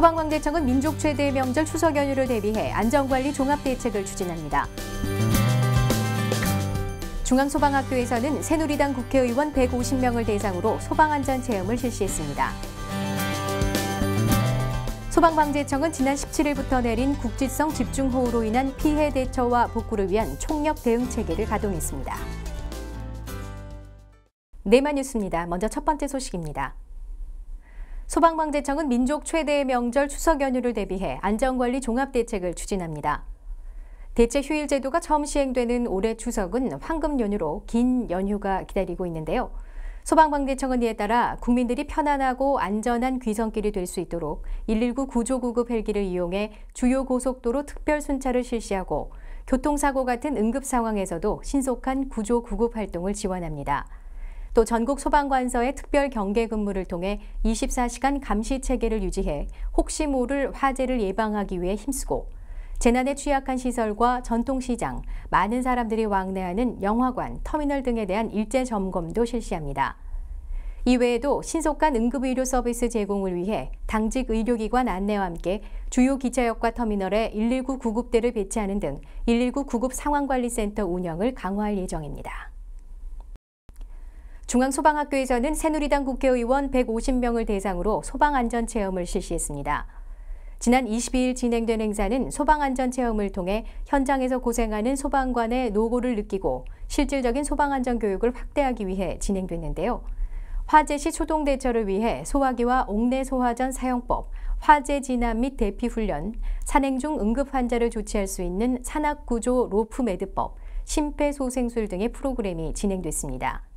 소방관계청은 민족 최대 명절 추석 연휴를 대비해 안전관리 종합대책을 추진합니다. 중앙소방학교에서는 새누리당 국회의원 150명을 대상으로 소방안전 체험을 실시했습니다. 소방방재청은 지난 17일부터 내린 국지성 집중호우로 인한 피해 대처와 복구를 위한 총력 대응 체계를 가동했습니다. 네마 뉴스입니다. 먼저 첫 번째 소식입니다. 소방방재청은 민족 최대의 명절 추석 연휴를 대비해 안전관리 종합대책을 추진합니다. 대체 휴일 제도가 처음 시행되는 올해 추석은 황금 연휴로 긴 연휴가 기다리고 있는데요. 소방방재청은 이에 따라 국민들이 편안하고 안전한 귀성길이 될 수 있도록 119 구조구급 헬기를 이용해 주요 고속도로 특별 순찰을 실시하고 교통사고 같은 응급 상황에서도 신속한 구조 구급 활동을 지원합니다. 또 전국 소방관서의 특별 경계 근무를 통해 24시간 감시 체계를 유지해 혹시 모를 화재를 예방하기 위해 힘쓰고 재난에 취약한 시설과 전통시장, 많은 사람들이 왕래하는 영화관, 터미널 등에 대한 일제 점검도 실시합니다. 이외에도 신속한 응급의료 서비스 제공을 위해 당직 의료기관 안내와 함께 주요 기차역과 터미널에 119 구급대를 배치하는 등 119 구급 상황관리센터 운영을 강화할 예정입니다. 중앙소방학교에서는 새누리당 국회의원 150명을 대상으로 소방안전체험을 실시했습니다. 지난 22일 진행된 행사는 소방안전체험을 통해 현장에서 고생하는 소방관의 노고를 느끼고 실질적인 소방안전 교육을 확대하기 위해 진행됐는데요. 화재 시 초동 대처를 위해 소화기와 옥내 소화전 사용법, 화재 진압 및 대피 훈련, 산행 중 응급 환자를 조치할 수 있는 산악구조 로프 매드법, 심폐소생술 등의 프로그램이 진행됐습니다.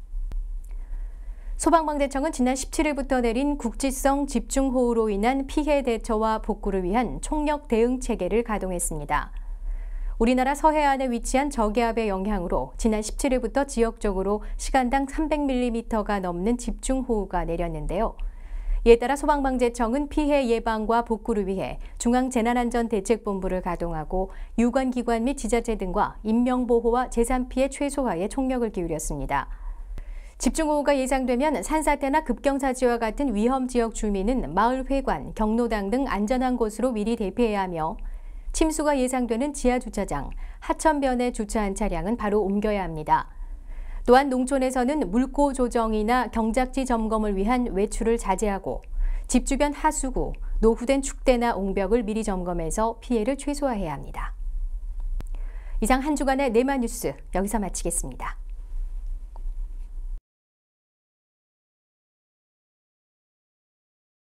소방방재청은 지난 17일부터 내린 국지성 집중호우로 인한 피해 대처와 복구를 위한 총력 대응 체계를 가동했습니다. 우리나라 서해안에 위치한 저기압의 영향으로 지난 17일부터 지역적으로 시간당 300mm가 넘는 집중호우가 내렸는데요. 이에 따라 소방방재청은 피해 예방과 복구를 위해 중앙재난안전대책본부를 가동하고 유관기관 및 지자체 등과 인명보호와 재산 피해 최소화에 총력을 기울였습니다. 집중호우가 예상되면 산사태나 급경사지와 같은 위험 지역 주민은 마을 회관, 경로당 등 안전한 곳으로 미리 대피해야 하며 침수가 예상되는 지하 주차장, 하천변에 주차한 차량은 바로 옮겨야 합니다. 또한 농촌에서는 물고 조정이나 경작지 점검을 위한 외출을 자제하고 집 주변 하수구, 노후된 축대나 옹벽을 미리 점검해서 피해를 최소화해야 합니다. 이상 한 주간의 네마 뉴스 여기서 마치겠습니다.